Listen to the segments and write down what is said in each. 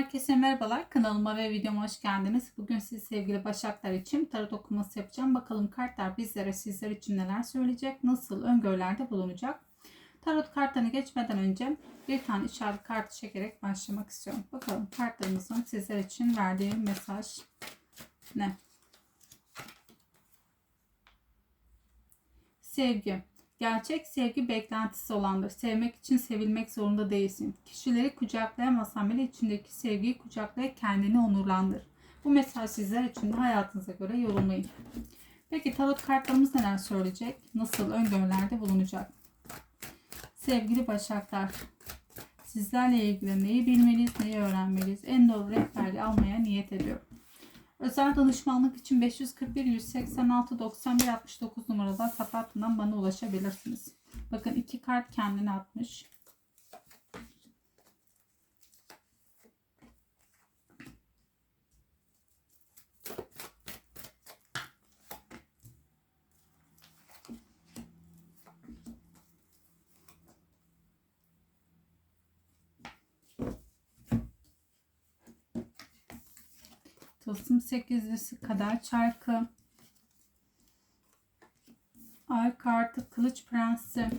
Herkese merhabalar. Kanalıma ve videoma hoş geldiniz. Bugün siz sevgili Başaklar için tarot okuması yapacağım. Bakalım kartlar bizlere sizler için neler söyleyecek, nasıl öngörülerde bulunacak. Tarot kartlarını geçmeden önce bir tane işaret kartı çekerek başlamak istiyorum. Bakalım kartlarımızın sizler için verdiği mesaj ne? Sevgi. Gerçek sevgi beklentisi olandır. Sevmek için sevilmek zorunda değilsin. Kişileri kucaklayamazsan bile içindeki sevgiyi kucaklayarak kendini onurlandır. Bu mesaj sizler için de hayatınıza göre yorumlayın. Peki tarot kartlarımız neler söyleyecek? Nasıl öngörülerde bulunacak? Sevgili Başaklar, sizlerle ilgili neyi bilmeliyiz, neyi öğrenmeliyiz? En doğru rehberliği almaya niyet ediyorum. Özel danışmanlık için 541 186 91 69 numaralı WhatsApp bana ulaşabilirsiniz. Bakın iki kart kendine atmış. Tılsım sekizlisi kadar çarkı. Ay kartı kılıç prensi.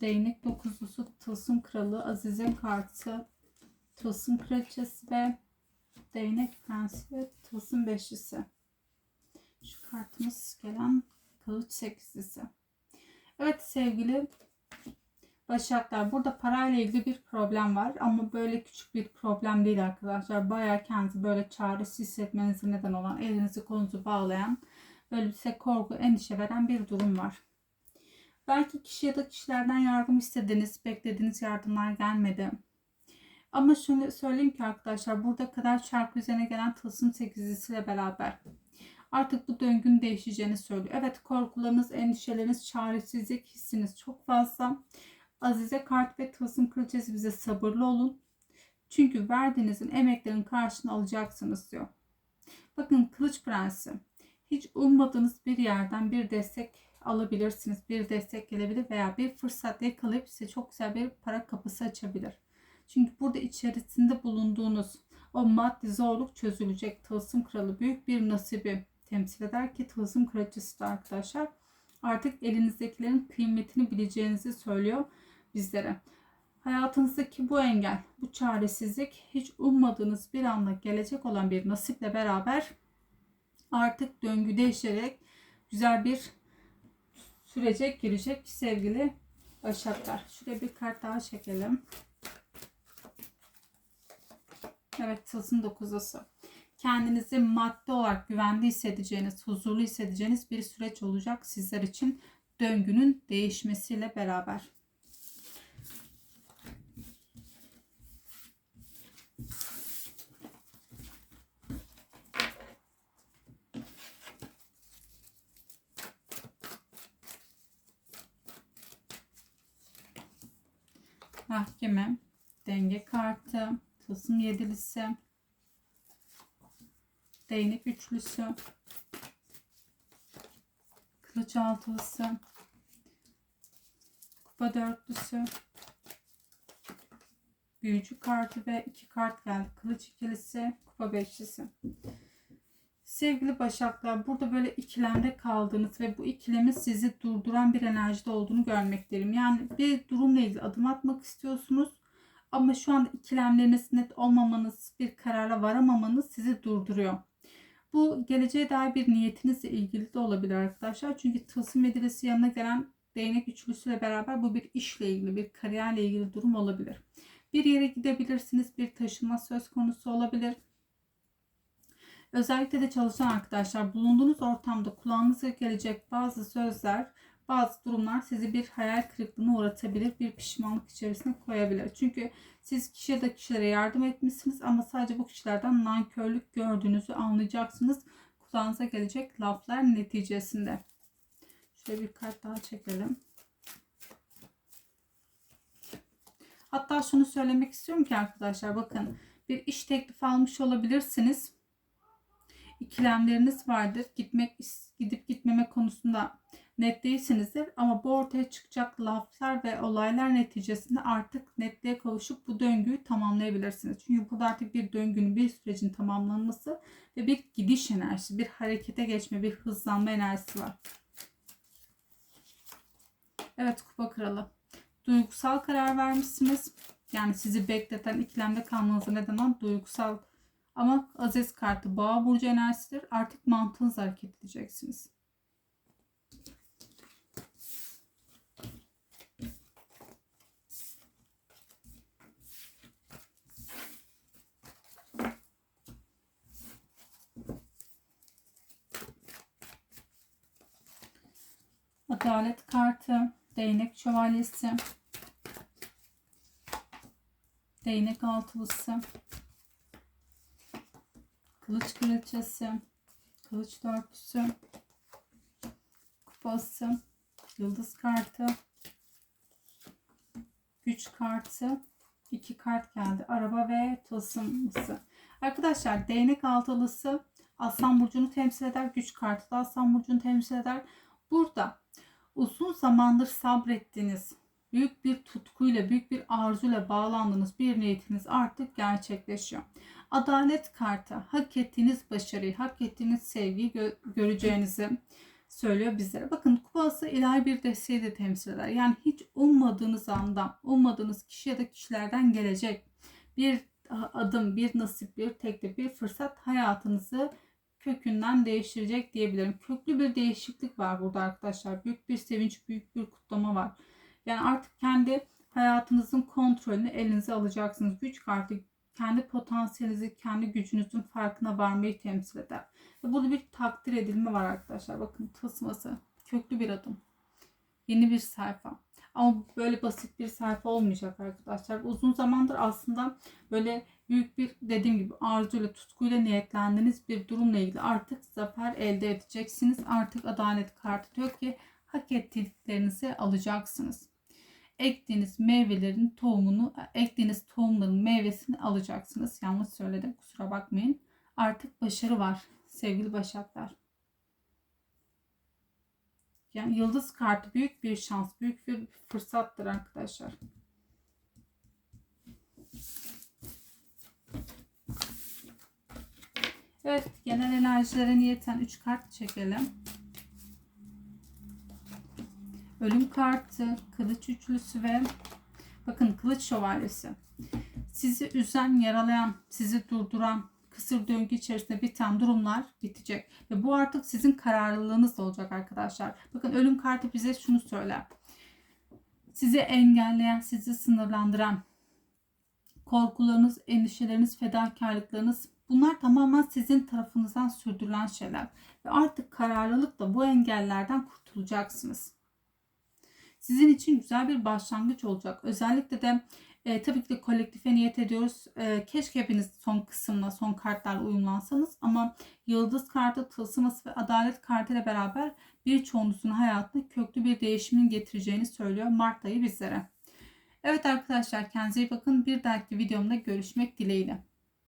Değnek dokuzlusu tılsım kralı Azize kartı. Tılsım kraliçesi ve değnek prensi ve tılsım beşlisi. Şu kartımız gelen kılıç sekizlisi. Evet sevgili Başaklar burada parayla ilgili bir problem var ama böyle küçük bir problem değil arkadaşlar. Bayağı kendinizi böyle çaresiz hissetmenize neden olan elinizi kolunuzu bağlayan böyle size korku endişe veren bir durum var. Belki kişi ya da kişilerden yardım istediniz, beklediğiniz yardımlar gelmedi. Ama şunu söyleyeyim ki arkadaşlar burada kadar çark üzerine gelen tılsım sekizlisiyle beraber artık bu döngünün değişeceğini söylüyor. Evet korkularınız, endişeleriniz, çaresizlik hissiniz çok fazla. Azize kart ve tılsım kraliçesi bize sabırlı olun. Çünkü verdiğinizin emeklerin karşını alacaksınız diyor. Bakın kılıç prensi. Hiç ummadığınız bir yerden bir destek alabilirsiniz. Bir destek gelebilir veya bir fırsat yakalayıp size çok güzel bir para kapısı açabilir. Çünkü burada içerisinde bulunduğunuz o maddi zorluk çözülecek. Tılsım kralı büyük bir nasibi temsil eder ki tılsım kraliçesi de arkadaşlar artık elinizdekilerin kıymetini bileceğinizi söylüyor bizlere. Hayatınızdaki bu engel, bu çaresizlik hiç ummadığınız bir anda gelecek olan bir nasiple beraber artık döngü değişerek güzel bir sürece girecek sevgili Başaklar. Şuraya bir kart daha çekelim. Evet tılsım dokuzusu. Kendinizi maddi olarak güvende hissedeceğiniz, huzurlu hissedeceğiniz bir süreç olacak sizler için döngünün değişmesiyle beraber. Mahkeme, denge kartı, tılsım yedilisi, değnek üçlüsü, kılıç altılısı, kupa dörtlüsü, büyücü kartı ve iki kart geldi. Kılıç ikilisi, kupa beşlisi. Sevgili Başaklar burada böyle ikilemde kaldığınız ve bu ikilemin sizi durduran bir enerjide olduğunu görmekteyim. Yani bir durumla ilgili adım atmak istiyorsunuz ama şu anda ikilemleriniz net olmamanız, bir karara varamamanız sizi durduruyor. Bu geleceğe dair bir niyetinizle ilgili de olabilir arkadaşlar. Çünkü tılsım medilesi yanına gelen değnek üçlüsüyle beraber bu bir işle ilgili, bir kariyerle ilgili durum olabilir. Bir yere gidebilirsiniz, bir taşınma söz konusu olabilir Özellikle de çalışan arkadaşlar bulunduğunuz ortamda kulağınıza gelecek bazı sözler, bazı durumlar sizi bir hayal kırıklığına uğratabilir, bir pişmanlık içerisine koyabilir. Çünkü siz kişiye de kişilere yardım etmişsiniz ama sadece bu kişilerden nankörlük gördüğünüzü anlayacaksınız. Kulağınıza gelecek laflar neticesinde. Şöyle bir kart daha çekelim. Hatta şunu söylemek istiyorum ki arkadaşlar bakın bir iş teklifi almış olabilirsiniz ikilemleriniz vardır. Gitmek gidip gitmeme konusunda net değilsinizdir ama bu ortaya çıkacak laflar ve olaylar neticesinde artık netliğe kavuşup bu döngüyü tamamlayabilirsiniz. Çünkü burada artık bir döngünün, bir sürecin tamamlanması ve bir gidiş enerjisi, bir harekete geçme, bir hızlanma enerjisi var. Evet kupa kralı. Duygusal karar vermişsiniz. Yani sizi bekleten ikilemde kalmanıza neden olan duygusal ama Aziz kartı boğa burcu enerjisidir. Artık mantığınızla hareket edeceksiniz. Adalet kartı, değnek şövalyesi, değnek altılısı, kılıç kraliçesi, kılıç dörtlüsü, kupası, yıldız kartı, güç kartı, iki kart geldi. Araba ve tılsımlısı. Arkadaşlar değnek altılısı Aslan Burcu'nu temsil eder. Güç kartı da Aslan Burcu'nu temsil eder. Burada uzun zamandır sabrettiğiniz, büyük bir tutkuyla, büyük bir arzuyla bağlandığınız bir niyetiniz artık gerçekleşiyor. Adalet kartı hak ettiğiniz başarıyı, hak ettiğiniz sevgiyi gö- göreceğinizi söylüyor bizlere. Bakın kupası ilahi bir desteği de temsil eder. Yani hiç ummadığınız anda, ummadığınız kişi ya da kişilerden gelecek bir adım, bir nasip, bir teklif, bir fırsat hayatınızı kökünden değiştirecek diyebilirim. Köklü bir değişiklik var burada arkadaşlar. Büyük bir sevinç, büyük bir kutlama var. Yani artık kendi hayatınızın kontrolünü elinize alacaksınız. Güç kartı kendi potansiyelinizi, kendi gücünüzün farkına varmayı temsil eder. Ve burada bir takdir edilme var arkadaşlar. Bakın tılsması. Köklü bir adım. Yeni bir sayfa. Ama böyle basit bir sayfa olmayacak arkadaşlar. Uzun zamandır aslında böyle büyük bir dediğim gibi arzuyla, tutkuyla niyetlendiğiniz bir durumla ilgili artık zafer elde edeceksiniz. Artık adalet kartı diyor ki hak ettiklerinizi alacaksınız. Ektiğiniz meyvelerin tohumunu, ektiğiniz tohumların meyvesini alacaksınız. Yanlış söyledim kusura bakmayın. Artık başarı var sevgili başaklar. Yani yıldız kartı büyük bir şans, büyük bir fırsattır arkadaşlar. Evet, genel enerjilere niyeten 3 kart çekelim. Ölüm kartı, kılıç üçlüsü ve bakın kılıç şövalyesi. Sizi üzen, yaralayan, sizi durduran, kısır döngü içerisinde biten durumlar bitecek. Ve bu artık sizin kararlılığınız olacak arkadaşlar. Bakın ölüm kartı bize şunu söyler. Sizi engelleyen, sizi sınırlandıran korkularınız, endişeleriniz, fedakarlıklarınız bunlar tamamen sizin tarafınızdan sürdürülen şeyler. Ve artık kararlılıkla bu engellerden kurtulacaksınız. Sizin için güzel bir başlangıç olacak. Özellikle de e, tabii ki de kolektife niyet ediyoruz. E, keşke hepiniz son kısımla, son kartlarla uyumlansanız. Ama yıldız kartı, tılsıması ve adalet kartı ile beraber birçoğunuzun hayatında köklü bir değişimin getireceğini söylüyor Mart ayı bizlere. Evet arkadaşlar kendinize iyi bakın. Bir dahaki videomda görüşmek dileğiyle.